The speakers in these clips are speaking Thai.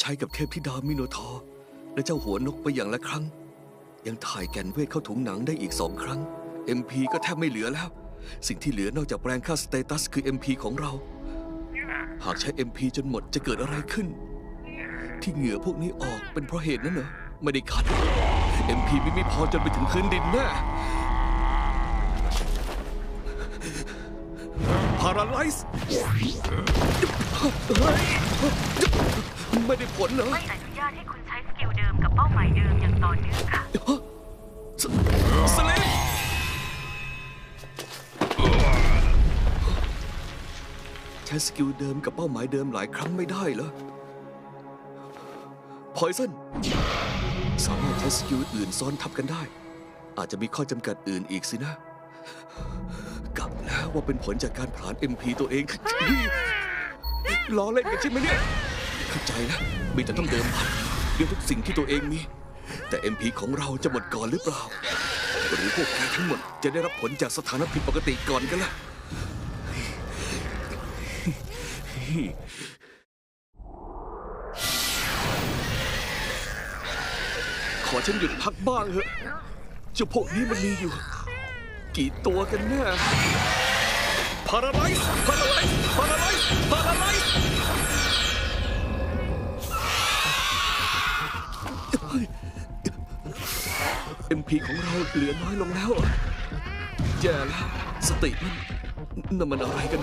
ใช้กับเทพธิดามิโนทอร์และเจ้าหัวนกไปอย่างละครั้ง ยังถ่ายแกนเวทเข้าถุงหนังได้อีกสองครั้ง MP ก็แทบไม่เหลือแล้ว สิ่งที่เหลือนอกจากแปลงค่าสเตตัสคือ MP ของเรา หากใช้ MP จนหมดจะเกิดอะไรขึ้น ที่เหงื่อพวกนี้ออกเป็นเพราะเหตุนั้นเหรอไม่ได้ขัด MP ไม่มีพอจนไปถึงพื้นดินแน่พาราไลซ์ ไม่ได้ผลเหรอไม่อนุญาตให้คุณใช้สกิลเดิมกับเป้าหมายเดิมอย่างต่อเนื่องค่ะสสลิปใช้สกิลเดิมกับเป้าหมายเดิมหลายครั้งไม่ได้เหรอพอยซันสามารถใช้สกิลอื่นซ้อนทับกันได้ อาจจะมีข้อจำกัดอื่นอีกสินะกลับแล้วว่าเป็นผลจากการผลาญ MP ตัวเองล้อเล่นกันใช่ไหมเนี่ย เข้าใจนะมีแต่ต้องเดิมพันเรื่องทุกสิ่งที่ตัวเองมี แต่ MP ของเราจะหมดก่อนหรือเปล่า หรือพวกแกทั้งหมดจะได้รับผลจากสถานะผิดปกติก่อนกันล่ะขอฉันหยุดพักบ้างเถอะเจ้าพวกนี้มันมีอยู่ กี่ตัวกันแน่พาราไลซ์พาราไลซ์พาราไลซ์พาราไลซ์ เอ็มพีของเราเหลือน้อยลงแล้วแย่แล้วสติมันนั่นมันอะไรกัน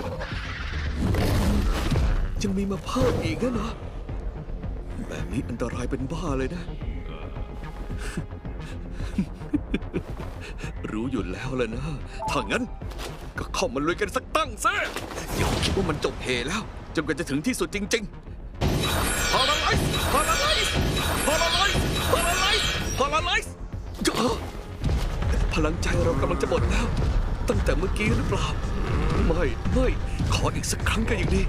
ยังมีมาเพิ่มอีกนะเนาะแบบนี้อันตรายเป็นบ้าเลยนะ รู้อยู่แล้วแหละนะ ถ้างั้น ก็เข้ามาลุยกันสักตั้งซะอย่าคิดว่ามันจบเหแล้ว จนกว่าจะถึงที่สุดจริงๆพาราไลซ์ พาราไลซ์พาราไลซ์พาราไลซ์พาราไลซ์พลังใจเรากำลังจะหมดแล้ว ตั้งแต่เมื่อกี้หรือเปล่า ไม่ไม่ขออีกสักครั้งก็ยังดี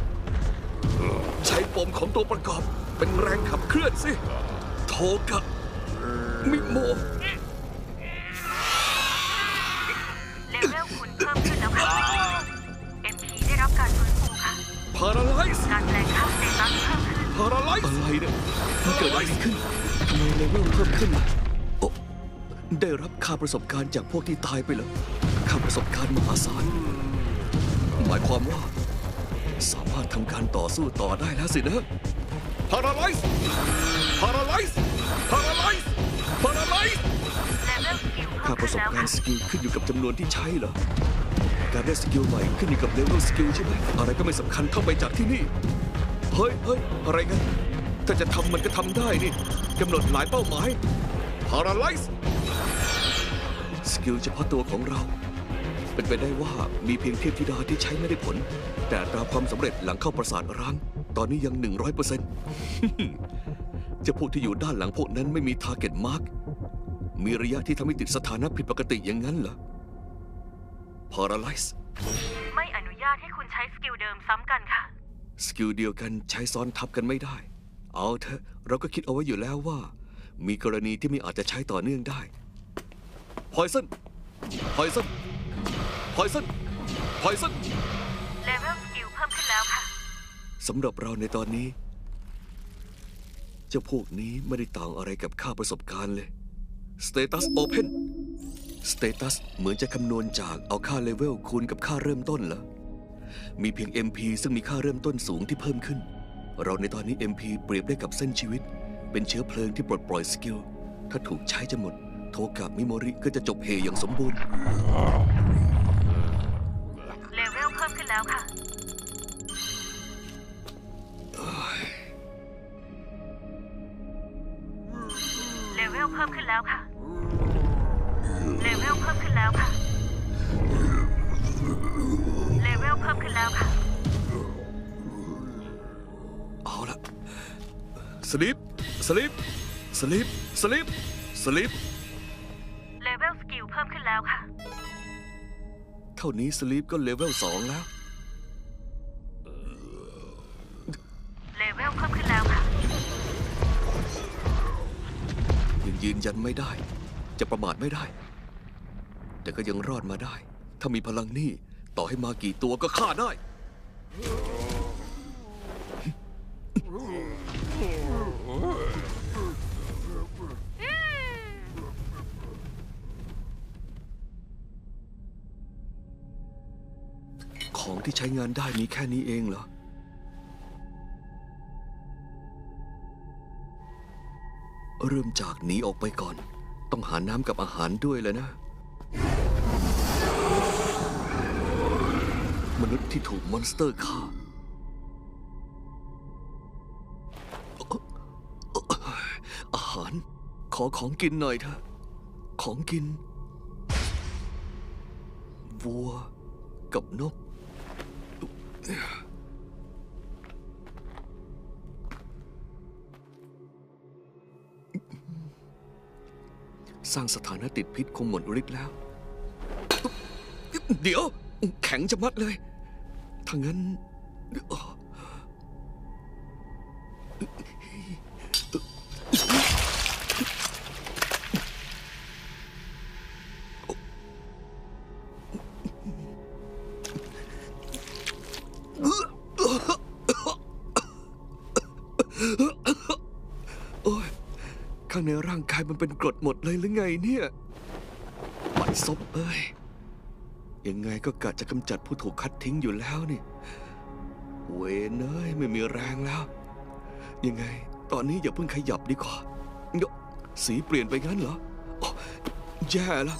ใช้ปมของตัวประกอบเป็นแรงขับเคลื่อนสิ โทกะมิโมเลเวลคุณเพิ่มขึ้นแล้วค่ะ MP ได้รับการฟื้นฟูค่ะ พาราไลซ์การแปลงค่าสเตตัสเพิ่มขึ้นพาราไลซ์อะไรเนี่ยมันเกิดอะไรขึ้นทำไมเลเวลเพิ่มขึ้นล่ะโอ้ ได้รับค่าประสบการณ์จากพวกที่ตายไปเหรอค่าประสบการณ์มหาศาล หมายความว่า สามารถทำการต่อสู้ต่อได้แล้วสินะพาราไลซ์พาราไลซ์พาราไลซ์พาราไลซ์เลเวลสกิลค่าเพิ่มประขึ้นแล้วค่ะสบการณ์สกิลขึ้นอยู่กับจำนวนที่ใช้เหรอ การได้สกิลใหม่ขึ้นอยู่กับเลเวลสกิลใช่ไหม อะไรก็ไม่สำคัญเท่าไปจากที่นี่ เฮ้ยเฮ้ยอะไรกัน ถ้าจะทำมันก็ทำได้นี่กำหนดหลายเป้าหมาย Paralyze สกิลเฉพาะตัวของเรา เป็นไปได้ว่ามีเพียงเทพธิดาที่ใช้ไม่ได้ผล แต่อัตราความสำเร็จหลังเข้าประสาทร้าง ตอนนี้ยัง 100%เปอร์เซ็นต์จะพวกที่อยู่ด้านหลังพวกนั้นไม่มี Target Mark มีระยะที่ทำให้ติดสถานะผิดปกติอย่างนั้นเหรอ Paralyze ไม่อนุญาตให้คุณใช้สกิลเดิมซ้ำกันค่ะ สกิลเดียวกันใช้ซ้อนทับกันไม่ได้ เอาเถอะเราก็คิดเอาไว้อยู่แล้วว่า มีกรณีที่ไม่อาจจะใช้ต่อเนื่องได้ Poison Poison Poison Poison เลเวลสกิลเพิ่มขึ้นแล้วค่ะสำหรับเราในตอนนี้ เจ้าพวกนี้ไม่ได้ต่างอะไรกับค่าประสบการณ์เลย Status Open Status เหมือนจะคำนวณจากเอาค่าเลเวลคูณกับค่าเริ่มต้นเหรอ มีเพียง MP ซึ่งมีค่าเริ่มต้นสูงที่เพิ่มขึ้น เราในตอนนี้ MP เปรียบได้กับเส้นชีวิต เป็นเชื้อเพลิงที่ปลดปล่อยสกิล ถ้าถูกใช้จะหมด โทกะมิโมริก็จะจบเฮอย่างสมบูรณ์ เลเวลเพิ่มขึ้นแล้วค่ะ เลเวลเพิ่มขึ้นแล้วค่ะ เลเวลเพิ่มขึ้นแล้วค่ะ เลเวลเพิ่มขึ้นแล้วค่ะ เอาละสลิป สลิปสลิปสลิปสลิปเลเวลสกิลเพิ่มขึ้นแล้วค่ะ เท่านี้สลิปก็เลเวลสองแล้ว เลเวลเพิ่มขึ้นแล้วค่ะ ยังยืนยันไม่ได้ จะประมาทไม่ได้ แต่ก็ยังรอดมาได้ ถ้ามีพลังนี่ต่อให้มากี่ตัวก็ฆ่าได้ ที่ใช้งานได้มีแค่นี้เองเหรอ เริ่มจากหนีออกไปก่อน ต้องหาน้ำกับอาหารด้วยเลยนะ มนุษย์ที่ถูกมอนสเตอร์ฆ่าอาหาร ขอของกินหน่อยเถอะ ของกิน วัวกับนก สร้างสถานะติดพิษคงหมดฤทธิ์แล้ว เดี๋ยว แข็งจะมัดเลยถ้างั้นโในร่างกายมันเป็นกรดหมดเลยหรือไงเนี่ยปัดซบเอ้ย ยังไงก็กะจะกำจัดผู้ถูกคัดทิ้งอยู่แล้วนี่ เวนเอ้ยไม่มีแรงแล้ว ยังไง ตอนนี้อย่าเพิ่งขยับดีกว่าเยสีเปลี่ยนไปงั้นเหรออ๋อแย่แล้ว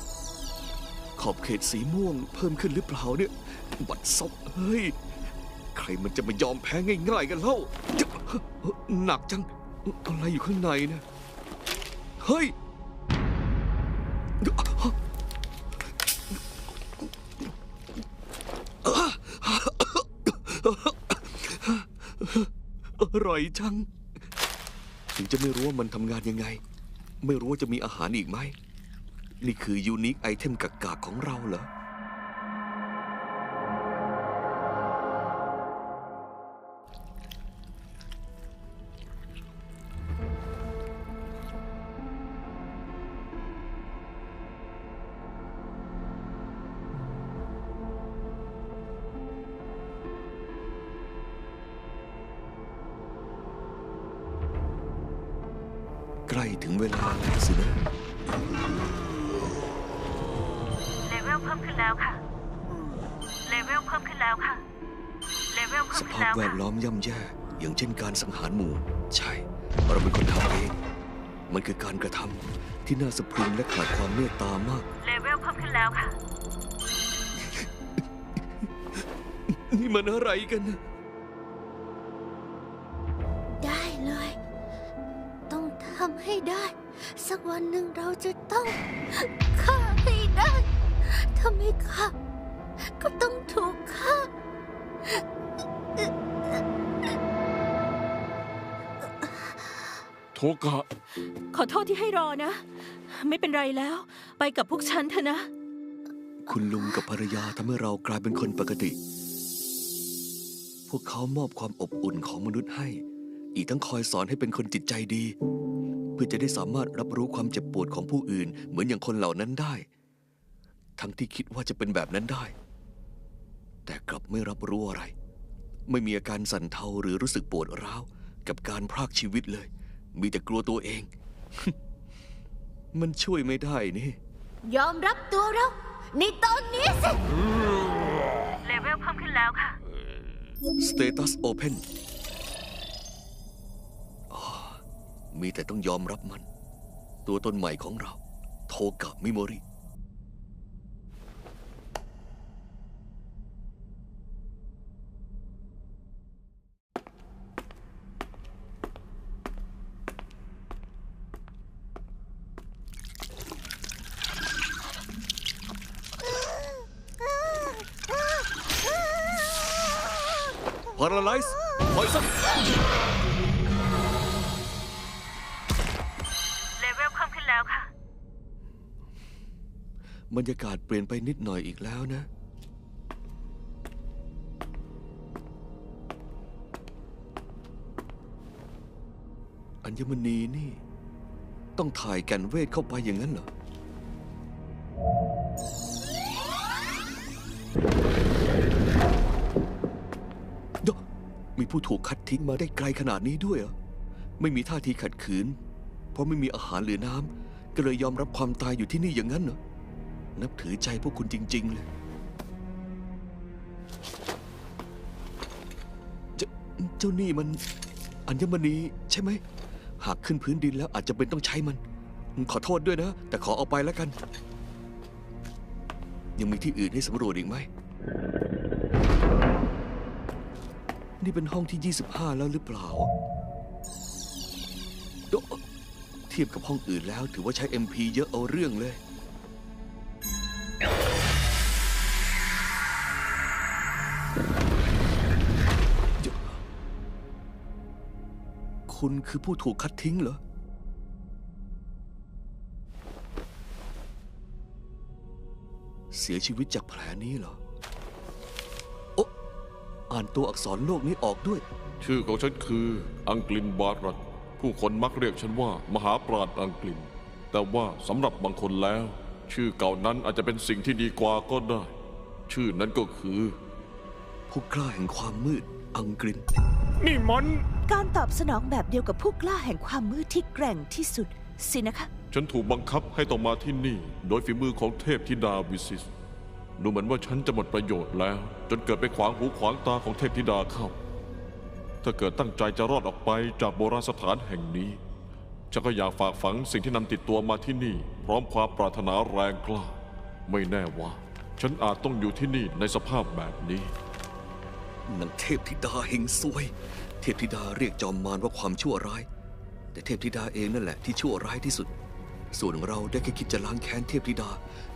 ขอบเขตสีม่วงเพิ่มขึ้นหรือเปล่าเนี่ย บัดซบเฮ้ย ใครมันจะมายอมแพ้ง่ายๆกันเล่าหนักจังอะไรอยู่ข้างในเนี่ย เฮ้ย อร่อยจัง ถึงจะไม่รู้ว่ามันทำงานยังไง ไม่รู้ว่าจะมีอาหารอีกไหม นี่คือยูนิคไอเทมกากๆของเราเหรอ ถึงเวลาแล้วสินะเลเวลเพิ่มขึ้นแล้วค่ะ เลเวลเพิ่มขึ้นแล้วค่ะ เลเวลเพิ่สมขึ้นภาพแล้วแวค่ะดล้อมย่ำแย่ อย่างเช่นการสังหารหมู่ ใช่ เราเป็นคนทำเอง มันคือการกระทำที่น่าสะพรึงและขาดความเมตตามาก เลเวลเพิ่มขึ้นแล้วค่ะ นี่มันอะไรกันนะ วันหนึ่งเราจะต้องฆ่าให้ได้ถ้าไม่ฆ่าก็ต้องถูกฆ่า โทกะ ขอโทษที่ให้รอนะ ไม่เป็นไรแล้ว ไปกับพวกฉันเถอะนะ คุณลุงกับภรรยาทำให้เรากลายเป็นคนปกติ พวกเขามอบความอบอุ่นของมนุษย์ให้ อีกทั้งคอยสอนให้เป็นคนจิตใจดีเพื่อจะได้สามารถรับรู้ความเจ็บปวดของผู้อื่น เหมือนอย่างคนเหล่านั้นได้ ทั้งที่คิดว่าจะเป็นแบบนั้นได้ แต่กลับไม่รับรู้อะไร ไม่มีอาการสั่นเทาหรือรู้สึกปวดร้าว กับการพรากชีวิตเลย มีแต่กลัวตัวเอง มันช่วยไม่ได้นี่ ยอมรับตัวเราในตอนนี้สิ เลเวลเพิ่มขึ้นแล้วค่ะ Status Open อ๋อ มีแต่ต้องยอมรับมัน ตัวตนใหม่ของเรา โทกะมิโมริ รรยากาศเปลี่ยนไปนิดหน่อยอีกแล้วนะ อัญมณีนี่ ต้องถ่ายแก่นเวทเข้าไปอย่างนั้นเหรอมีผู้ถูกคัดทิ้งมาได้ไกลขนาดนี้ด้วยเหรอ ไม่มีท่าทีขัดขืน เพราะไม่มีอาหารหรือน้ำก็เลยยอมรับความตายอยู่ที่นี่อย่างนั้นเหรอ นับถือใจพวกคุณจริง ๆ เลย เจ้านี่มันอัญมณีใช่ไหม หากขึ้นพื้นดินแล้วอาจจะเป็นต้องใช้มัน ขอโทษด้วยนะ แต่ขอเอาไปแล้วกัน ยังมีที่อื่นให้สำรวจอีกไหม นี่เป็นห้องที่ 25 แล้วหรือเปล่า เทียบกับห้องอื่นแล้วถือว่าใช้ MP เยอะเอาเรื่องเลย คุณคือผู้ถูกคัดทิ้งเหรอ เสียชีวิตจากแผลนี้เหรอ โอะอ่านตัวอักษรโลกนี้ออกด้วย ชื่อของฉันคืออังกฤนบารัตผู้คนมักเรียกฉันว่า มหาปราชญ์อังกฤษแต่ว่าสำหรับบางคนแล้ว ชื่อเก่านั้นอาจจะเป็นสิ่งที่ดีกว่าก็ได้ ชื่อนั้นก็คือ ผู้กล้าแห่งความมืดอังกฤษนี่มัน การตอบสนองแบบเดียวกับผู้กล้าแห่งความมืดที่แกร่งที่สุดสินะคะ ฉันถูกบังคับให้ต้องมาที่นี่ โดยฝีมือของเทพธิดาวิสิสดูเหมือนว่าฉันจะหมดประโยชน์แล้ว จนเกิดไปขวางหูขวางตาของเทพธิดาเข้า ถ้าเกิดตั้งใจจะรอดออกไปจากโบราณสถานแห่งนี้ ฉันก็อยากฝากฝังสิ่งที่นำติดตัวมาที่นี่ พร้อมความปรารถนาแรงกล้า ไม่แน่ว่า ฉันอาจต้องอยู่ที่นี่ในสภาพแบบนี้นางเทพธิดาเฮงซวย เทพธิดาเรียกจอมมารว่าความชั่วร้าย แต่เทพธิดาเองนั่นแหละที่ชั่วร้ายที่สุด ส่วนเราได้แค่คิดจะล้างแค้นเทพธิดา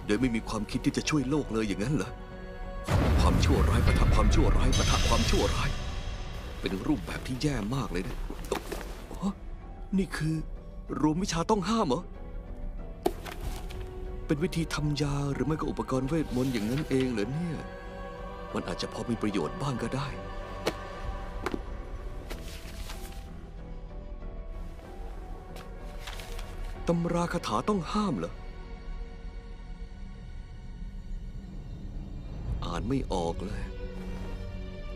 โดยไม่มีความคิดที่จะช่วยโลกเลยอย่างนั้นเหรอความชั่วร้ายประทับความชั่วร้ายประทับความชั่วร้าย เป็นรูปแบบที่แย่มากเลยนะนี่คือรวมวิชาต้องห้ามเหรอเป็นวิธีทำยาหรือไม่ก็อุปกรณ์เวทมนต์อย่างนั้นเองเหรอเนี่ย มันอาจจะพอมีประโยชน์บ้างก็ได้ ตำราคาถาต้องห้ามเหรอ อ่านไม่ออกเลย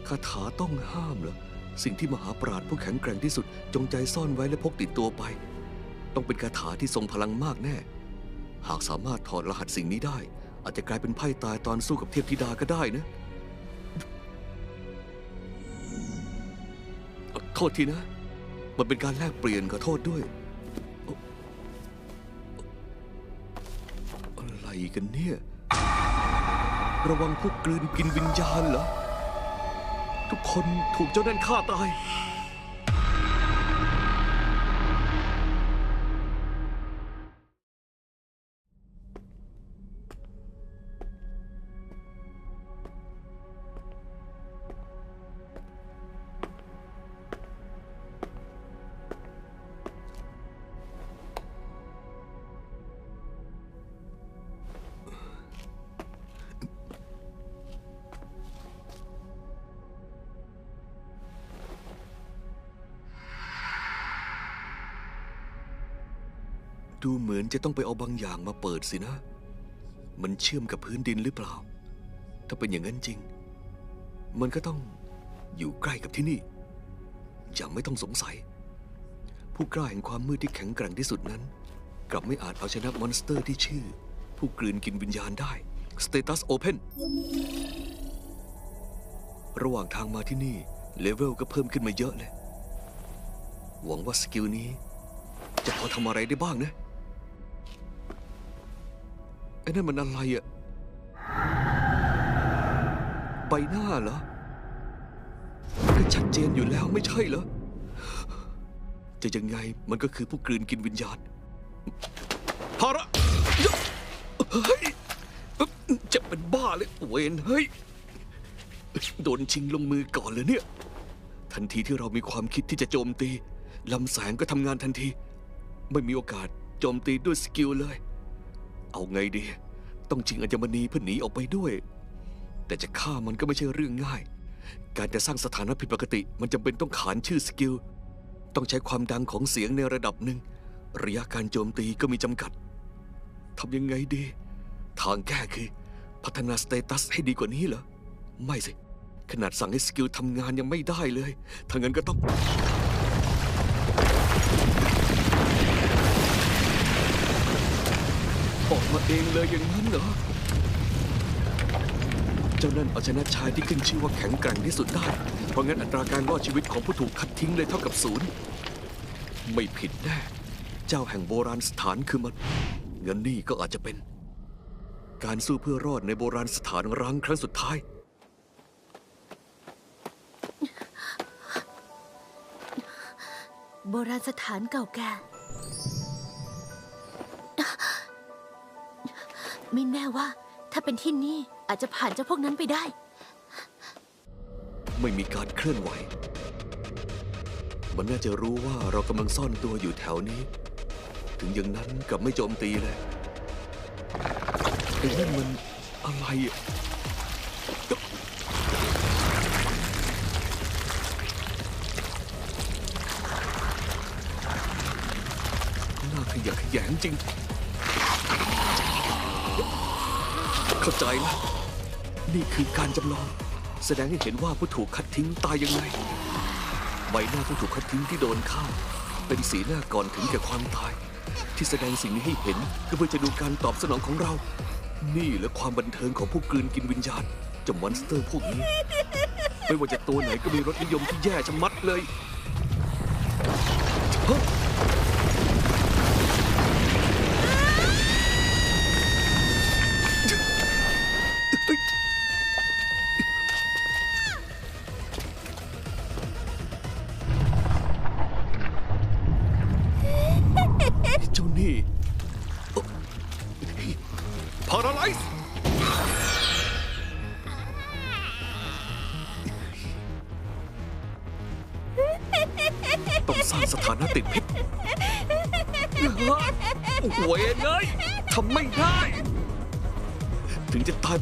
คาถาต้องห้ามเหรอ สิ่งที่มหาปราชผู้แข็งแกร่งที่สุดจงใจซ่อนไว้และพกติดตัวไป ต้องเป็นคาถาที่ทรงพลังมากแน่ หากสามารถถอดรหัสสิ่งนี้ได้ อาจจะกลายเป็นไพ่ตายตอนสู้กับเทพธิดาก็ได้นะ โทษทีนะ มันเป็นการแลกเปลี่ยนขอโทษด้วย กันเนี่ย ระวังพวกกลืนกินวิญญาณเหรอ ทุกคนถูกเจ้านั่นฆ่าตาย จะต้องไปเอาบางอย่างมาเปิดสินะ มันเชื่อมกับพื้นดินหรือเปล่า ถ้าเป็นอย่างนั้นจริง มันก็ต้องอยู่ใกล้กับที่นี่ อย่างไม่ต้องสงสัย ผู้กล้าแห่งความมืดที่แข็งแกร่งที่สุดนั้น กลับไม่อาจเอาชนะมอนสเตอร์ที่ชื่อ ผู้กลืนกินวิญญาณได้สเตตัสโอเพนระหว่างทางมาที่นี่เลเวลก็เพิ่มขึ้นมาเยอะเลย หวังว่าสกิลนี้ จะพอทำอะไรได้บ้างนะ ไอ้นั่นมันอะไรอะใบหน้าเหรอก็ชัดเจนอยู่แล้วไม่ใช่เหรอ จะยังไงมันก็คือผู้กลืนกินวิญญาณภาระเฮ้ยจะเป็นบ้าเลยเวนเฮ้ย โดนชิงลงมือก่อนเลยเนี่ย ทันทีที่เรามีความคิดที่จะโจมตีลำแสงก็ทำงานทันที ไม่มีโอกาสโจมตีด้วยสกิลเลย เอาไงดี ต้องชิงอัญมณีเพื่อหนีออกไปด้วย แต่จะฆ่ามันก็ไม่ใช่เรื่องง่าย การจะสร้างสถานะผิดปกติ มันจำเป็นต้องขานชื่อสกิล ต้องใช้ความดังของเสียงในระดับหนึ่ง ระยะการโจมตีก็มีจำกัดทำยังไงดี ทางแก้คือ พัฒนาสเตตัสให้ดีกว่านี้เหรอ ไม่สิ ขนาดสั่งให้สกิลทำงานยังไม่ได้เลยถ้างั้นก็ต้อง ออกมาเองเลยอย่างนั้นเหรอ เจ้านั่นเอาชนะชายที่ขึ้นชื่อว่าแข็งแกร่งที่สุดได้ เพราะงั้นอัตราการรอดชีวิตของผู้ถูกคัดทิ้งเลยเท่ากับศูนย์ไม่ผิดแน่ เจ้าแห่งโบราณสถานคือมัน เงินนี่ก็อาจจะเป็น การสู้เพื่อรอดในโบราณสถานร้งครั้งสุดท้ายโบราณสถานเก่าแก่ ไม่แน่ว่า ถ้าเป็นที่นี่อาจจะผ่านเจ้าพวกนั้นไปได้ ไม่มีการเคลื่อนไหว มันน่าจะรู้ว่าเรากำลังซ่อนตัวอยู่แถวนี้ ถึงอย่างนั้นกับไม่โจมตีเลยไอ้นั่นมันอะไรอะน่าขยะแขยงจริง เข้าใจแล้วนี่คือการจำลอง แสดงให้เห็นว่าผู้ถูกคัดทิ้งตายยังไง ใบหน้าผู้ถูกคัดทิ้งที่โดนฆ่า เป็นสีหน้าก่อนถึงแก่ความตาย ที่แสดงสิ่งนี้ให้เห็นก็เพื่อจะดูการตอบสนองของเรา นี่และความบันเทิงของผู้กลืนกินวิญญาณเจามอนสเตอร์พวกนี้ ไม่ว่าจะตัวไหนก็มีรสนิยมที่แย่ชะมัดเลย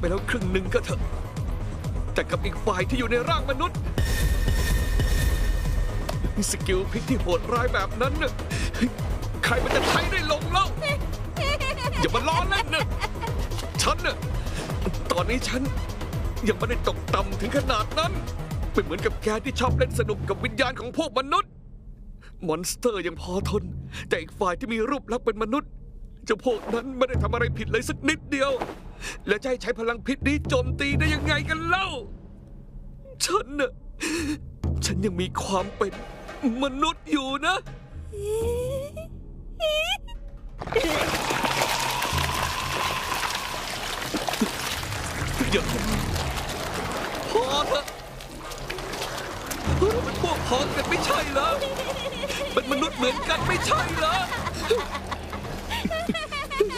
ไปแล้วครึ่งหนึ่งก็เถอะ แต่กับอีกฝ่ายที่อยู่ในร่างมนุษย์สกิลพิษที่โหดร้ายแบบนั้นน่ะใครมันจะใช้ได้ลงเล่าอย่ามาล้อเล่นนะฉันน่ะตอนนี้ฉันยังไม่ได้ตกต่ำถึงขนาดนั้น เป็นเหมือนกับแกที่ชอบเล่นสนุกกับวิญญาณของพวกมนุษย์ มอนสเตอร์ยังพอทน แต่อีกฝ่ายที่มีรูปลักษณ์เป็นมนุษย์เจ้าพวกนั้นไม่ได้ทำอะไรผิดเลยสักนิดเดียว และจะให้ใช้พลังพิษนี้โจมตีได้ยังไงกันเล่า ฉันน่ะ ฉันยังมีความเป็นมนุษย์อยู่นะ เดี๋ยวพอเถอะเราเป็นพวกพ้องกันไม่ใช่เหรอเป็นมนุษย์เหมือนกันไม่ใช่เหรอ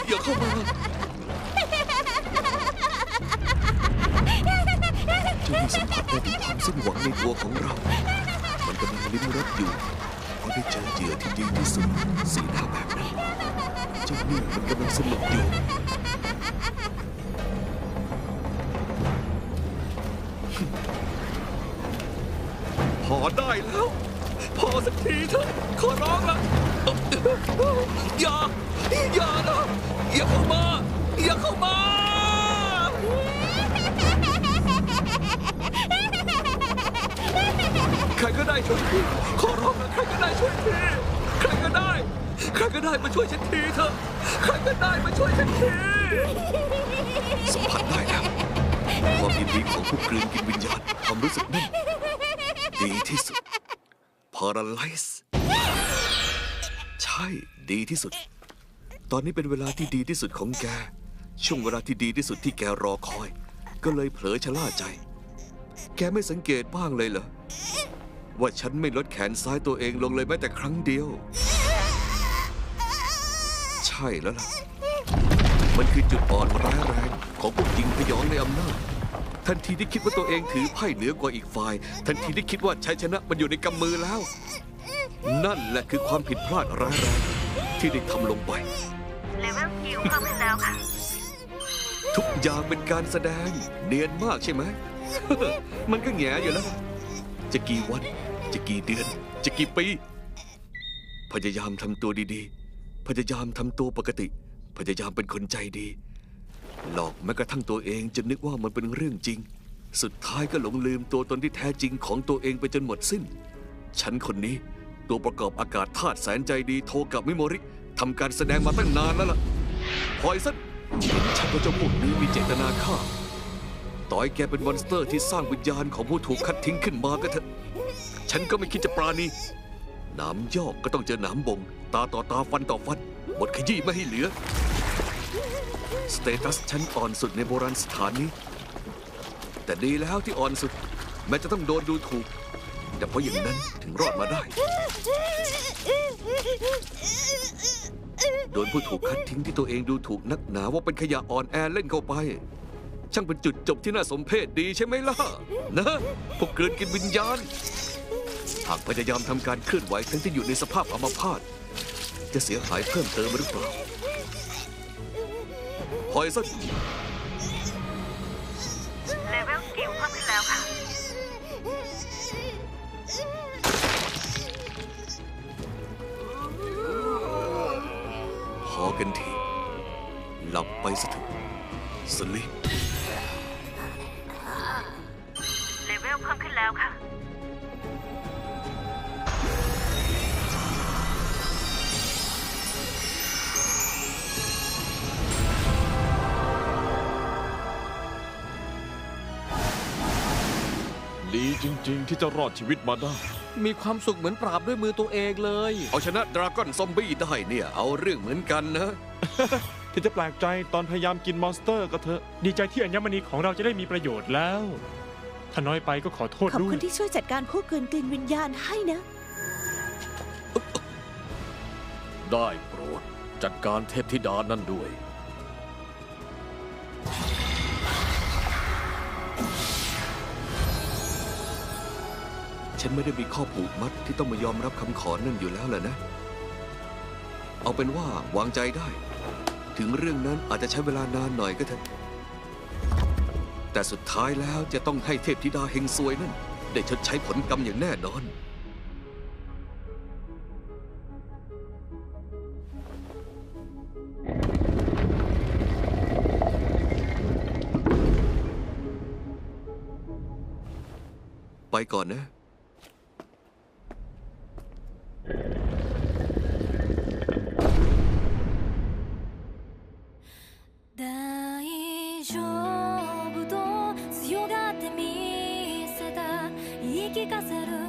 อย่าเข้ามา ในตัวของเรา มันกำลังลิ้มรสอยู่เพราได้เจอเหยื่อที่ดีที่สุดสีหน้าแบบนั้นเจ้านี่มันกำลังสนุกอยู่พอได้แล้ว พอสักทีเถอะขอร้องละอย่าอย่านะอย่าเข้ามา อย่าเข้ามา ใครก็ได้ช่วยทีขอร้องนะใครก็ได้ช่วยทีใครก็ได้ ใครก็ได้มาช่วยฉันทีเถอะใครก็ได้มาช่วยฉันทีสัมผัสได้แล้วความยินดีของผู้กลืนกินวิญญาณความรู้สึกนั่นดีที่สุด Paralyze ใช่ดีที่สุด ตอนนี้เป็นเวลาที่ดีที่สุดของแก ช่วงเวลาที่ดีที่สุดที่แกรอคอย ก็เลยเผลอชะล่าใจ แกไม่สังเกตบ้างเลยเหรอ ว่าฉันไม่ลดแขนซ้ายตัวเองลงเลยแม้แต่ครั้งเดียว ใช่แล้วล่ะ มันคือจุดอ่อนร้ายแรงของพวกหญิงพยองในอำนาจ ทันทีที่คิดว่าตัวเองถือไพ่เหนือกว่าอีกฝ่าย ทันทีที่คิดว่าชัยชนะมันอยู่ในกำมือแล้ว นั่นแหละคือความผิดพลาดร้ายแรงที่ได้ทำลงไปเลเวลสกิลเพิ่มขึ้นแล้วค่ะ ทุกอย่างเป็นการแสดงเนียนมากใช่ไหม มันก็แหงอยู่แล้ว จะกี่วัน จะกี่เดือน จะกี่ปี พยายามทำตัวดีๆ พยายามทำตัวปกติ พยายามเป็นคนใจดี หลอกแม้กระทั่งตัวเองจนนึกว่ามันเป็นเรื่องจริง สุดท้ายก็หลงลืมตัวตนที่แท้จริงของตัวเองไปจนหมดสิ้น ฉันคนนี้ตัวประกอบอากาศธาตุแสนใจดีโทรกับมิโมริทำการแสดงมาตั้งนานแล้วล่ะพอยสันเห็นชัดว่าเจ้าพวกนี้มีเจตนาฆ่า ต่อยแกเป็นมอนสเตอร์ที่สร้างวิญญาณของผู้ถูกคัดทิ้งขึ้นมาก็เถอะ ฉันก็ไม่คิดจะปราณีหนามยอกก็ต้องเจอหนามบงตาต่อตาฟันต่อฟันหมดขยี้ไม่ให้เหลือ สเตตัสฉันอ่อนสุดในโบราณสถานนี้ แต่ดีแล้วที่อ่อนสุด แม้จะต้องโดนดูถูก แต่เพราะอย่างนั้นถึงรอดมาได้ โดนผู้ถูกคัดทิ้งที่ตัวเองดูถูกนักหนาว่าเป็นขยะอ่อนแอเล่นเข้าไป ช่างเป็นจุดจบที่น่าสมเพชดีใช่ไหมล่ะ นะ พวกเกินกินวิญญาณ หากพยายามทำการเคลื่อนไหวทั้งที่อยู่ในสภาพอัมพาตจะเสียหายเพิ่มเติมหรือเปล่าคอยสักเลเวลสกิลเพิ่มขึ้นแล้วค่ะ พอกันที หลับไปสักเถอะสลิป ที่จะรอดชีวิตมาได้ มีความสุขเหมือนปราบด้วยมือตัวเองเลย เอาชนะดราก้อนซอมบี้ได้เนี่ย เอาเรื่องเหมือนกันนะ ที่จะแปลกใจตอนพยายามกินมอนสเตอร์ก็เถอะ ดีใจที่อัญมณีของเราจะได้มีประโยชน์แล้ว ถ้าน้อยไปก็ขอโทษขอบด้วคุยณที่ช่วยจัดการผู้เกินกลืนวิญญาณให้นะ ได้โปรด จัดการเทพธิดานั่นด้วย ฉันไม่ได้มีข้อผูกมัดที่ต้องมายอมรับคำขอนั่นอยู่แล้วแหละนะ เอาเป็นว่าวางใจได้ ถึงเรื่องนั้นอาจจะใช้เวลานานหน่อยก็เถอะ แต่สุดท้ายแล้วจะต้องให้เทพธิดาเฮงซวยนั่น ได้ชดใช้ผลกรรมอย่างแน่นอน ไปก่อนนะ 聞かせる。